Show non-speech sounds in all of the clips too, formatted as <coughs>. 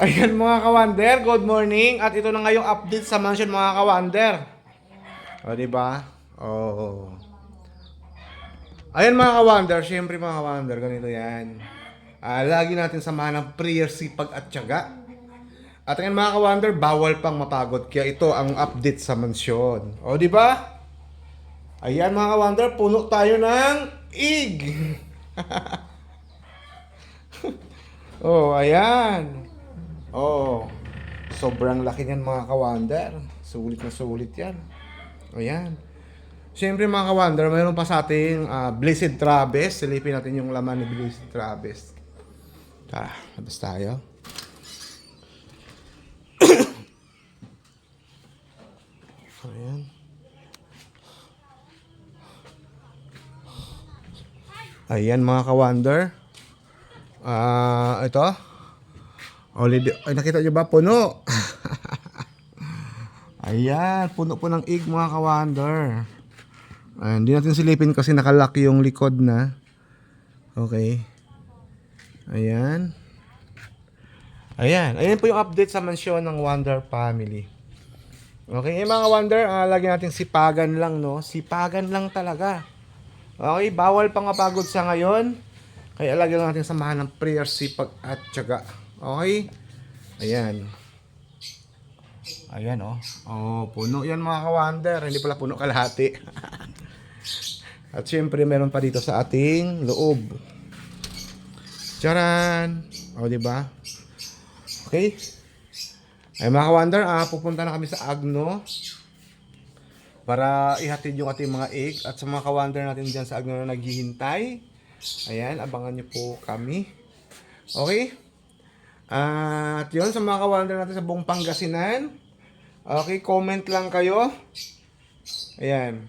Ayan mga kawander, good morning. At ito na ngayong update sa mansion mga kawander. O, di ba? Oo. Ayan mga kawander, syempre mga kawander, ganito yan. Ah, lagi natin samahan ng prayer, sipag at tiyaga. At ngayon mga kawander, bawal pang mapagod. Kaya ito ang update sa mansyon. O, di ba? Ayan mga kawander, puno tayo ng ig. <laughs> oh, ayan. Oh, sobrang laki niyan mga kawander. Sulit na sulit yan. Ayan. Siyempre mga kawander, mayroon pa sa ating ah, Blessed Travis. Silipin natin yung laman ni Blessed Travis. Tara, labas tayo. <coughs> Ayan. Ayan mga kawander. Ah, ito. Already, ay nakita nyo ba? Puno. <laughs> Ayan, puno po ng egg mga kawander. Ayan, hindi natin silipin kasi nakalaki yung likod na. Okay. Ayan. Ayan. Ayan po yung update sa mansyon ng Wonder Family. Okay, eh, mga Wonder, ah, lagi natin sipagan lang, no? Sipagan lang talaga. Okay, bawal pang mapagod sa ngayon. Kaya lagi lang natin samahan ng prayer, sipag at tiyaga. Okay? Ayan. Ayan, oh. Oh, puno yan mga kawander. Hindi pala puno kalahati. <laughs> at syempre, meron pa dito sa ating loob. Charan! O, di ba? Okay? Ay mga kawander, ah, pupunta na kami sa Agno para ihatid yung ating mga egg at sa mga kawander natin dyan sa Agno na naghihintay. Ayan, abangan nyo po kami. Okay? At yun, sa mga kawander natin sa buong Pangasinan. Okay, comment lang kayo. Ayan.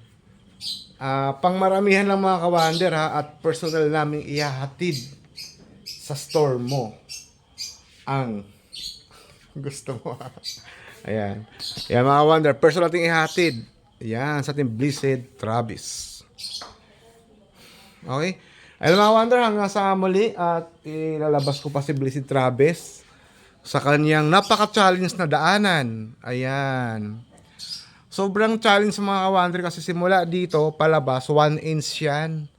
Ah, pangmaramihan lang mga kawander ha at personal naming ihahatid sa store mo ang <laughs> gusto mo. Ayan. Ayan mga kawander, personal nating ihatid. Ayan, sa ating Blessed Travis. Okay? Ayun mga wonder, hanggang sa muli at ilalabas ko pa si Blessed Travis sa kanyang napaka-challenge na daanan. Ayan. Sobrang challenge sa mga wonder kasi simula dito, palabas, 1 inch yan.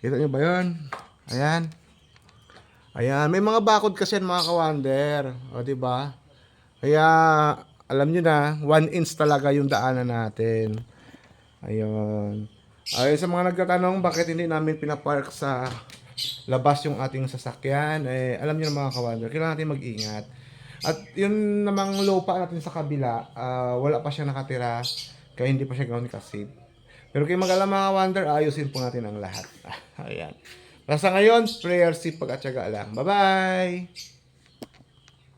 Kita niyo ba yun? Ayan. Ayan, may mga bakod kasi yan mga kawander. O, ba? Kaya, alam nyo na, 1 inch talaga yung daanan natin. Ayun. Ayun sa mga nagtatanong bakit hindi namin pinapark sa labas yung ating sasakyan, eh, alam niyo na mga kawander, kailangan natin mag-ingat. At yun namang lupa natin sa kabila, ah, wala pa siya nakatira, kaya hindi pa siya ganoon kasi. Pero kayo mag-alam mga kawander, ayusin po natin ang lahat. <laughs> Ayan. Basta ngayon, prayer, sipag at syaga lang. Bye-bye!